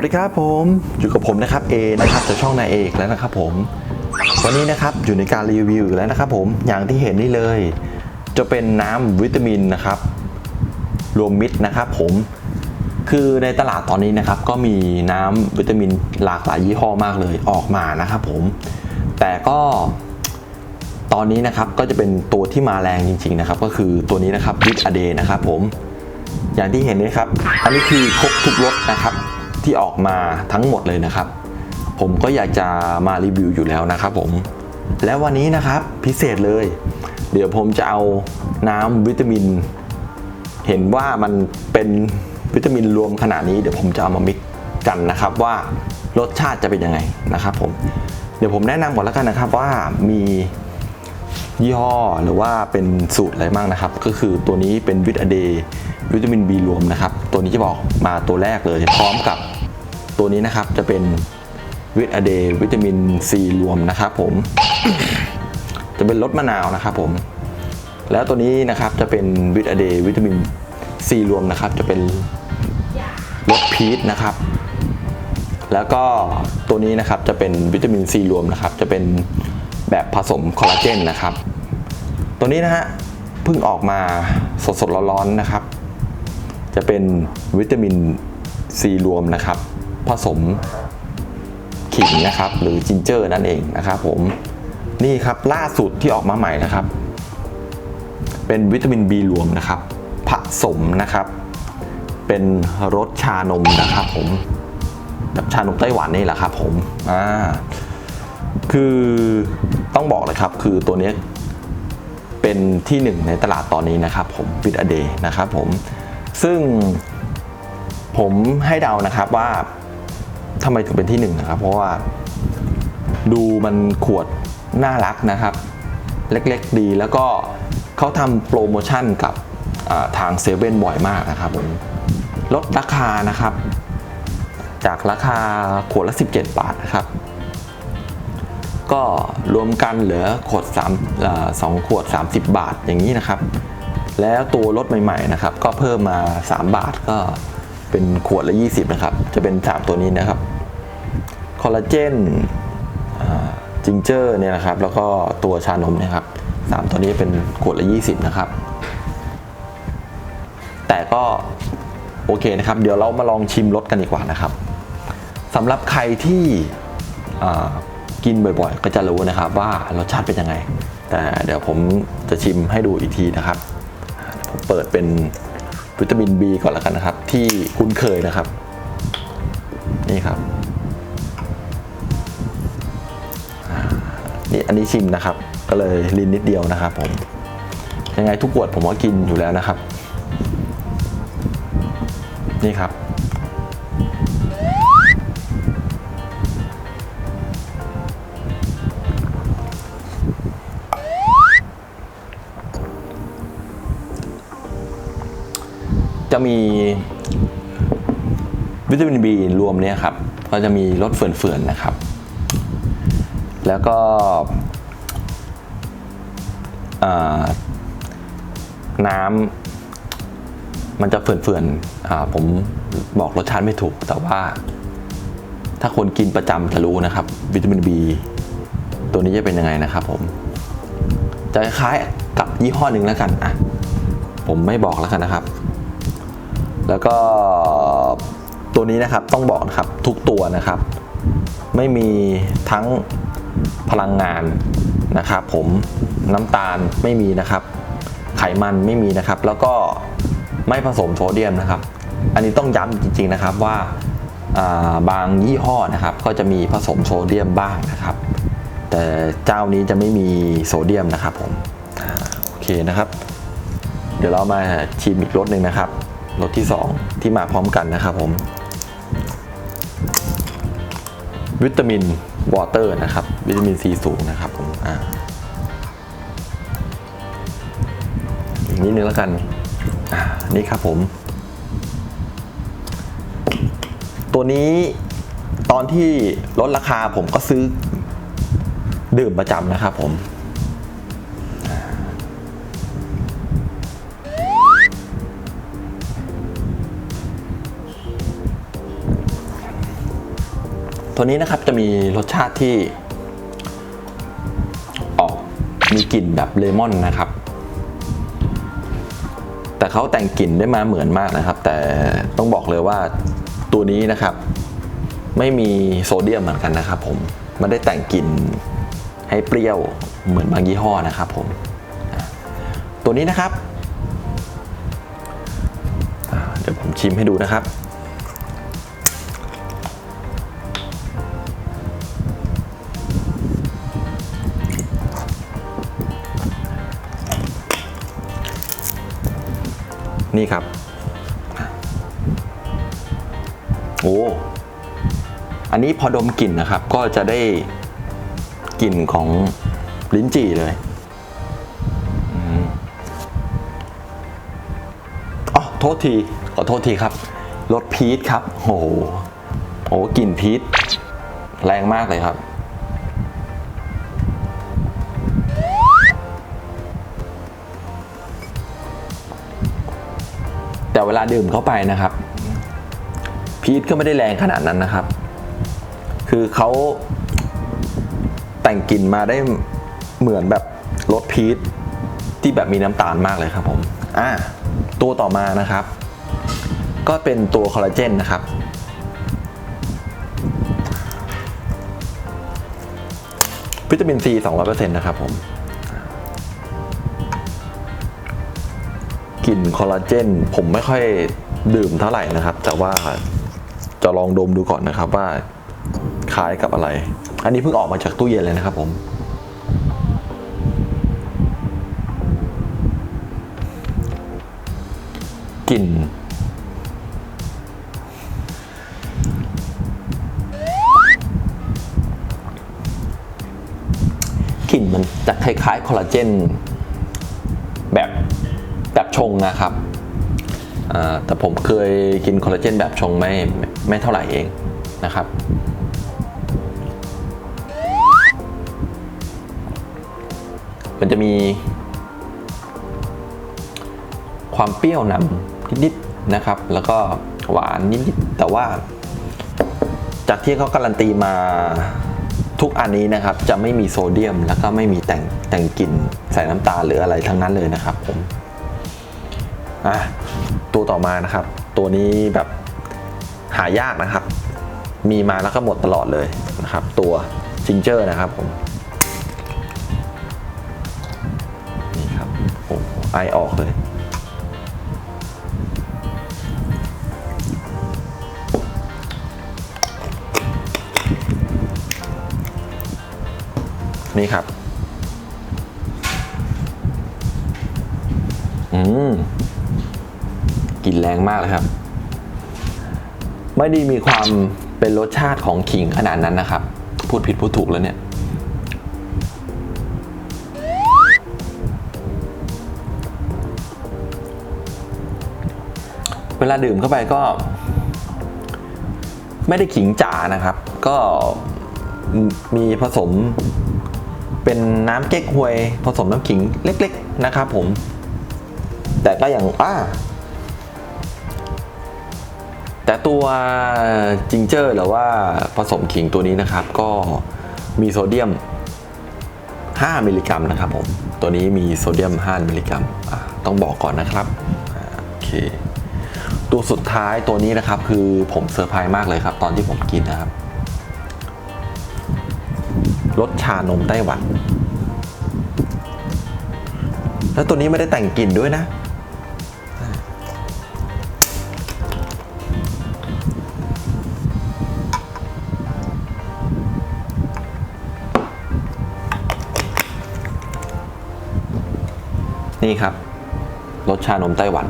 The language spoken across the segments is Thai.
วัสดีครับผมอยู่กับผมนะครับเอนะครับจากช่องนายเอกแล้วนะครับผมวันนี้นะครับอยู่ในการรีวิวอีกแล้วนะครับผมอย่างที่เห็นนี่เลย จะเป็นน้ำวิตามินนะครับ รวมมิตรนะครับผมคือในตลาดตอนนี้นะครับ ก็มีน้ำวิตามินหลากหลายยี่ห้อมากเลยออกมานะครับผม แต่ก็ตอนนี้นะครับก็จะเป็นตัวที่มาแรงจริง ๆนะครับ ก็คือตัวนี้นะครับวิตอเดนะครับผมอย่างที่เห็นนี่ครับ อันนี้คือครบทุกรสนะครับ ที่ออกมาทั้งหมดเลยนะครับ ผมก็อยากจะมารีวิวอยู่แล้วนะครับผม และวันนี้นะครับพิเศษเลย เดี๋ยวผมจะเอาน้ำวิตามิน เห็นว่ามันเป็นวิตามินรวมขนาดนี้เดี๋ยวผมจะเอามามิกกันนะครับว่ารสชาติจะเป็นยังไงนะครับผมเดี๋ยวผมแนะนำก่อนแล้วกันนะครับว่ามียี่ห้อหรือว่าเป็นสูตรอะไรบ้างนะครับ ก็คือตัวนี้เป็นวิตาเดย์ วิตามิน B รวมนะครับ ตัวนี้จะบอกมาตัวแรกเลย พร้อมกับตัวนี้นะครับจะเป็นวิตาเดวิตามิน C รวมนะครับผม จะเป็นรสมะนาวนะครับผม แล้วตัวนี้นะครับจะเป็นวิตาเดวิตามิน C รวมนะครับ จะเป็นรสพีชนะครับ แล้วก็ตัวนี้นะครับจะเป็นวิตามินซีรวมนะครับ จะเป็นแบบผสมคอลลาเจนนะครับ ตัวนี้นะฮะเพิ่งออกมาสดๆร้อนๆนะครับ จะเป็นวิตามินซีรวมนะครับ ผสมขิงนะครับ หรือจินเจอร์นั่นเองนะครับผมนี่ครับล่าสุดที่ออกมาใหม่นะครับ เป็นวิตามิน B รวมนะครับ ผสมนะครับ เป็นรสชานมนะครับ ผมแบบชานมไต้หวันนี่แหละครับ ผมอ่าคือต้องบอกเลยครับ คือตัวนี้เป็นที่หนึ่งในตลาดตอนนี้นะครับ ผมวิดอเดนะครับ ผม ซึ่งผมให้เดานะครับว่าทำไมถึงเป็นที่หนึ่งนะครับ เพราะว่าดูมันขวดน่ารักนะครับ เล็กๆดีแล้วก็เขาทำโปรโมชั่นกับทางเซเว่นบ่อยมากนะครับผมลดราคานะครับ จากราคาขวดละ 17 บาทนะครับ ก็รวมกันเหลือขวด3เอ่อ2ขวด 30 บาทอย่างนี้นะครับ แล้วตัวรถใหม่ๆนะครับก็เพิ่มมา 3 บาทก็เป็นขวดละ 20 นะครับ จะเป็น 3 ตัวนี้นะครับคอลลาเจนจิงเจอร์เนี่ยนะครับ แล้วก็ตัวชานมนะครับ 3 ตัวนี้เป็นขวดละ 20 นะครับ แต่ก็โอเคนะครับ เดี๋ยวเรามาลองชิมรสกันดีกว่านะครับสำหรับใครที่กินบ่อยๆ ก็จะรู้นะครับว่ารสชาติเป็นยังไง แต่เดี๋ยวผมจะชิมให้ดูอีกทีนะครับ เปิดเป็นวิตามิน B ก่อนแล้วกันนะครับ ที่คุ้นเคยนะครับ นี่ครับนี่อันนี้ชิมนะครับ ก็เลยลินนิดเดียวนะครับผม ยังไงทุกขวดผมก็กินอยู่แล้วนะครับ นี่ครับ จะมีวิตามิน B รวมเนี่ยครับ ก็จะมีรสเฟื่อนๆนะครับ แล้วก็น้ำมันจะเฟื่อนๆผมบอกรสชาติไม่ถูก แต่ว่าถ้าคนกินประจำจะรู้นะครับ วิตามิน B ตัวนี้จะเป็นยังไงนะครับผม จะคล้ายกับยี่ห้อหนึ่งแล้วกันอะผมไม่บอกแล้วกันนะครับ แล้วก็ตัวนี้นะครับต้องบอกนะครับทุกตัวนะครับ ไม่มีทั้งพลังงานนะครับ ผมน้ำตาลไม่มีนะครับ ไขมันไม่มีนะครับ แล้วก็ไม่ผสมโซเดียมนะครับ อันนี้ต้องย้ำจริง ๆนะครับว่าาบางยี่ห้อนะครับ ก็จะมีผสมโซเดียมบ้างนะครับ แต่เจ้านี้จะไม่มีโซเดียมนะครับผมอโอเคนะครับ เดี๋ยวเรามาชิมอีกรสหนึ่งนะครับ รสที่ 2 ที่มาพร้อมกันนะครับผม วิตามินวอเตอร์นะครับ วิตามินซีสูงนะครับผมอ่าอีกนิดนึงแล้วกันอ่านี่ครับผม ตัวนี้ตอนที่ลดราคาผมก็ซื้อดื่มประจำนะครับผม ตัวนี้นะครับจะมีรสชาติที่ ออกมีกลิ่นแบบเลมอนนะครับ แต่เขาแต่งกลิ่นได้มาเหมือนมากนะครับ แต่ต้องบอกเลยว่าตัวนี้นะครับ ไม่มีโซเดียมเหมือนกันนะครับผมไม่ได้แต่งกลิ่นให้เปรี้ยวเหมือนบางยี่ห้อนะครับผมตัวนี้นะครับเดี๋ยวผมชิมให้ดูนะครับ นี่ครับ โอ้ อันนี้พอดมกลิ่นนะครับ ก็จะได้กลิ่นของลิ้นจี่เลยอ๋อโทษทีขอโทษทีครับ รสพีชครับ โอ้โห โอ้กลิ่นพีชแรงมากเลยครับ เวลาดื่มเข้าไปนะครับ พีชก็ไม่ได้แรงขนาดนั้นนะครับ คือเขาแต่งกลิ่นมาได้เหมือนแบบรสพีชที่แบบมีน้ำตาลมากเลยครับผมอ่าตัวต่อมานะครับ ก็เป็นตัวคอลลาเจนนะครับวิตามินซี200%นะครับผม คอลลาเจนผมไม่ค่อยดื่มเท่าไหร่นะครับ แต่ว่าจะลองดมดูก่อนนะครับว่าคล้ายกับอะไร อันนี้เพิ่งออกมาจากตู้เย็นเลยนะครับผม กลิ่น กลิ่นมันจะคล้ายๆคอลลาเจน ชงนะครับอ่าแต่ผมเคยกินคอลลาเจนแบบชงไม่ไม่ไม่เท่าไหร่เองนะครับ มันจะมี ความเปรี้ยวนำนิดๆนะครับ แล้วก็หวานนิดๆแต่ว่า จากที่เขาการันตีมาทุกอันนี้นะครับ จะไม่มีโซเดียมแล้วก็ไม่มีแต่งแต่งกลิ่นใส่น้ำตาลหรืออะไรทั้งนั้นเลยนะครับผม อะตัวต่อมานะครับ ตัวนี้แบบหายากนะครับ มีมาแล้วก็หมดตลอดเลยนะครับ ตัวจิงเจอร์นะครับผมนี่ครับโอ้ไอออกเลยนี่ครับ อืม กลิ่นแรงมากเลยครับ ไม่ได้มีความเป็นรสชาติของขิงขนาดนั้นนะครับ พูดผิดพูดถูกแล้วเนี่ย เวลาดื่มเข้าไปก็ ไม่ได้ขิงจ๋านะครับ ก็มีผสมเป็นน้ำเก๊กฮวย ผสมน้ำขิงเล็ก ๆ นะครับผม แต่ก็อย่างอ่า แต่ตัวจิงเจอร์หรือว่าผสมขิงตัวนี้นะครับ ก็มีโซเดียม 5 มิลลิกรัมนะครับผม ตัวนี้มีโซเดียม 5 มิลลิกรัม ต้องบอกก่อนนะครับโอเคตัวสุดท้ายตัวนี้นะครับ คือผมเซอร์ไพรส์มากเลยครับ ตอนที่ผมกินนะครับรสชานมไต้หวัน แล้วตัวนี้ไม่ได้แต่งกลิ่นด้วยนะ นี่ครับ รสชานมไต้หวัน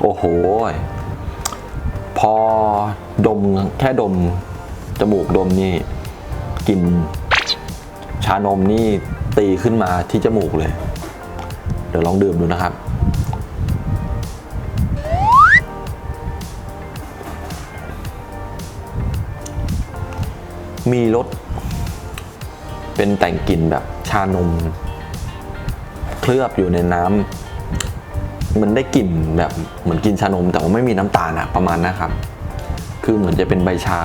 โอ้โห พอดมแค่ดม จมูกดมนี่กลิ่นชานมนี่ตีขึ้นมาที่จมูกเลย เดี๋ยวลองดื่มดูนะครับ มีรสเป็นแต่งกลิ่นแบบชานม ลือบอยู่ในน้ำมันได้กลิ่นแบบเหมือนกินชานม แต่ว่าไม่มีน้ำตาลอะประมาณนะครับ คือเหมือนจะเป็นใบชา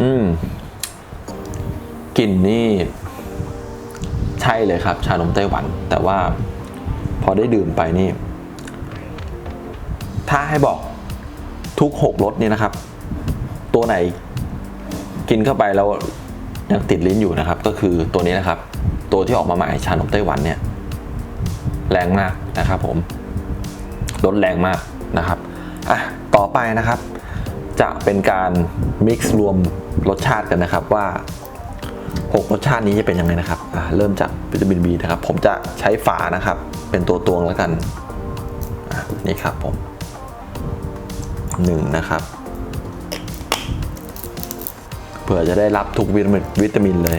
อืมกลิ่นนี่ใช่เลยครับ ชานมไต้หวัน แต่ว่าพอได้ดื่มไปนี่ ถ้าให้บอกทุกหกรสนี่นะครับ ตัวไหน กินเข้าไปแล้วยังติดลิ้นอยู่นะครับ ก็คือตัวนี้นะครับ ตัวที่ออกมาใหม่ชานมไต้หวันเนี่ย แรงมากนะครับผมรสแรงมากนะครับอะต่อไปนะครับ จะเป็นการมิกซ์รวมรสชาติกันนะครับว่า 6 รสชาตินี้จะเป็นยังไงนะครับอะเริ่มจากวิตามิน B นะครับ ผมจะใช้ฝานะครับ เป็นตัวตวงแล้วกันนี่ครับผมหนึ่งนะครับ ผื่อจะได้รับทุกวิตามินวิตามินเลย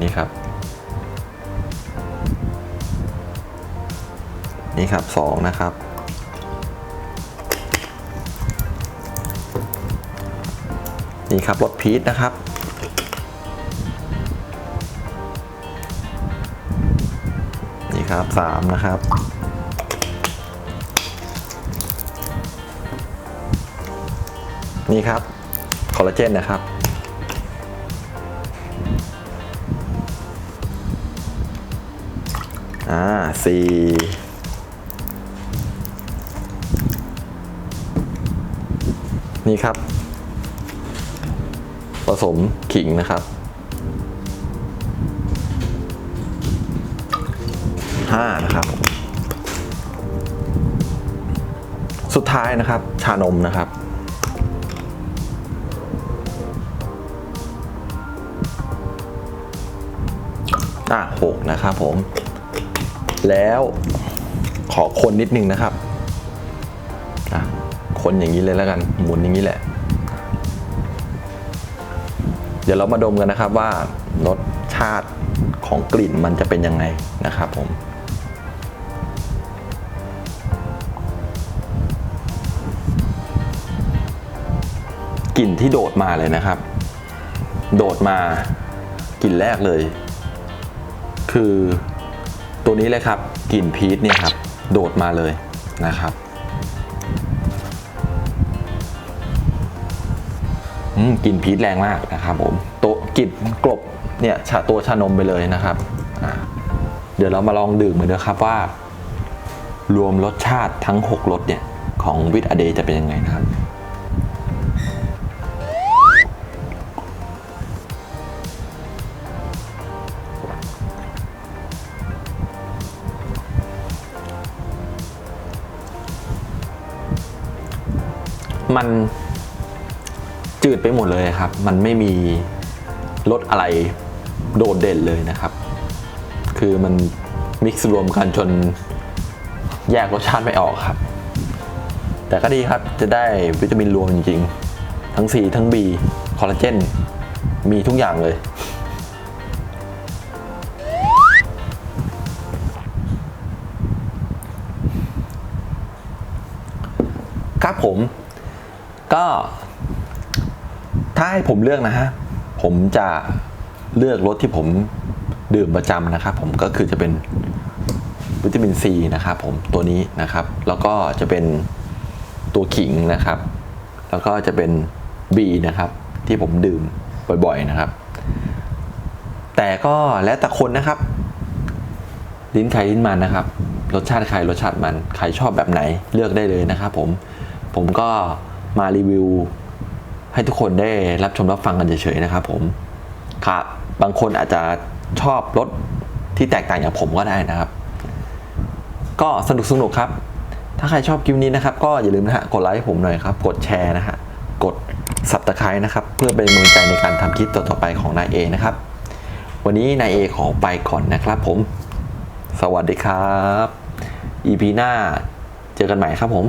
นี่ครับ นี่ครับสองนะครับ นี่ครับรสพีชนะครับนี่ครับสามนะครับนี่ครับ คอลลาเจนนะครับ อ่าสี่นี่ครับ ผสมขิงนะครับห้านะครับ สุดท้ายนะครับ ชานมนะครับ อะหกนะครับผม แล้วขอคนนิดนึงนะครับอะคนอย่างนี้เลยแล้วกัน หมุนอย่างนี้แหละ เดี๋ยวเรามาดมกันนะครับว่ารสชาติของกลิ่นมันจะเป็นยังไงนะครับผมกลิ่นที่โดดมาเลยนะครับ โดดมากลิ่นแรกเลย คือตัวนี้เลยครับกลิ่นพีชเนี่ยครับ โดดมาเลยนะครับกลิ่นพีชแรงมากนะครับผมตัวกลิ่นกลบเนี่ยชาตัวชานมไปเลยนะครับ เดี๋ยวเรามาลองดื่มกันนะครับว่า รวมรสชาติทั้ง 6รสเนี่ย ของวิตอเดจะเป็นยังไงนะครับ มันจืดไปหมดเลยครับ มันไม่มีรสอะไรโดดเด่นเลยนะครับ คือมันมิกซ์รวมกันจนแยกรสชาติไม่ออกครับ แต่ก็ดีครับจะได้วิตามินรวมจริงๆ ทั้ง C ทั้ง B คอลลาเจน มีทุกอย่างเลย ครับผม ก็ถ้าให้ผมเลือกนะฮะ ผมจะเลือกรสที่ผมดื่มประจำนะครับผมก็คือจะเป็นวิตามินซีนะครับผมตัวนี้นะครับ แล้วก็จะเป็นตัวขิงนะครับ แล้วก็จะเป็น B นะครับ ที่ผมดื่มบ่อยๆนะครับ แต่ก็แล้วแต่คนนะครับ ลิ้นใครลิ้นมันนะครับ รสชาติใครรสชาติมันใครชอบแบบไหนเลือกได้เลยนะครับผมผมก็ มารีวิว ให้ทุกคนได้รับชมรับฟังกันเฉยๆนะครับผมครับบางคนอาจจะชอบรสที่แตกต่างอย่างผมก็ได้นะครับ ก็สนุกสนุกครับ ถ้าใครชอบคลิปนี้นะครับ ก็อย่าลืมนะฮะกดไลค์ผมหน่อยครับ กดแชร์นะฮะกดสับตะไคร้นะครับเพื่อเป็นกำลังใจในการทำคลิปต่อๆไปของนายเอนะครับ วันนี้นายเอขอไปก่อนนะครับผม สวัสดีครับ EP หน้าเจอกันใหม่ครับผม